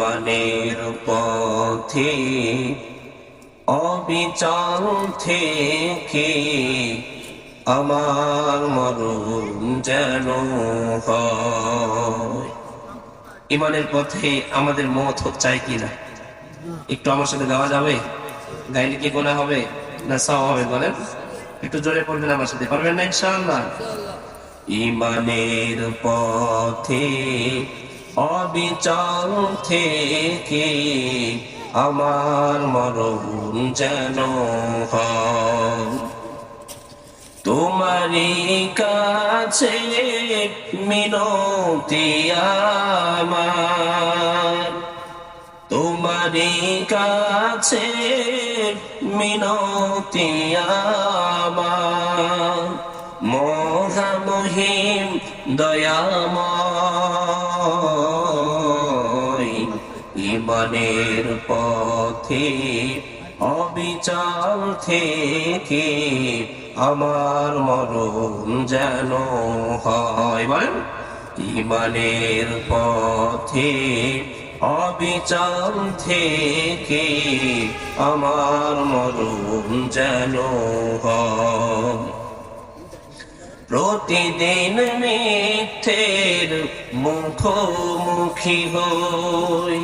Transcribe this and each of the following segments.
ইমানের পথে অবিচল থেকে আমার মরণ যেন ইমানের পথে আমাদের মত হোক চাই কিনা একটু আমার সাথে গাওয়া যাবে? গাইলে কি গোনা হবে? না সব হবে বলেন? একটু জোরে পড়বেন আমার সাথে পারবেন না ইনশাআল্লাহ। ইমানের পথে অবিচল থেকে আমার মরণ যেন তোমারই কাছে মিনতি আমার। তোমারই কাছে মিনতি আমার। মহামহিম দয়াময় ইমানের পথে অবিচার থেকে আমার মরণ যেন হয়। বলেন ইমানের পথে অবিচার থেকে আমার মরণ যেন প্রতিদিন মিথ্যের মুখোমুখি হই।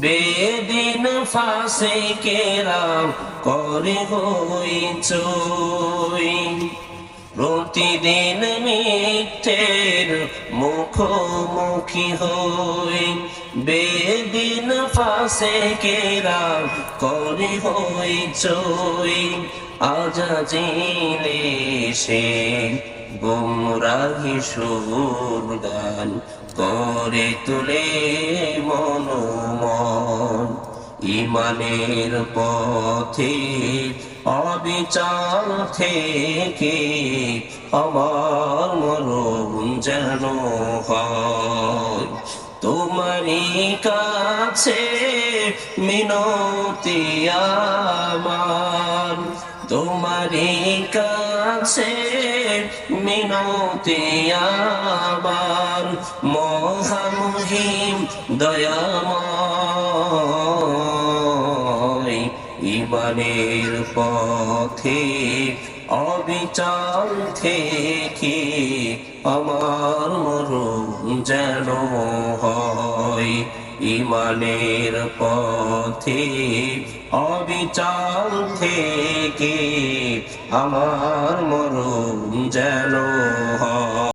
বেদিন ফাঁসে কেরাম করে হই চই। প্রতিদিন মিথ্যের মুখোমুখি হই। বেদিন ফাঁসে কেরাম করে হই চই। আজাজিলে সে গুমরাহি সুর গান করে তুলে মনোমন ইমানের পথে অবিচার থেকে আমার মরণ যেন তোমারই কাছে মিনতি আমার, তোমারই কাছে মিনতি আমার। মহামহিম দয়াময় ইমানের পথে, অবিচার থেকে আমার মরণ যেন হয়। ইমানের পথে, অবিচার থেকে আমার মরণ যেন হয়।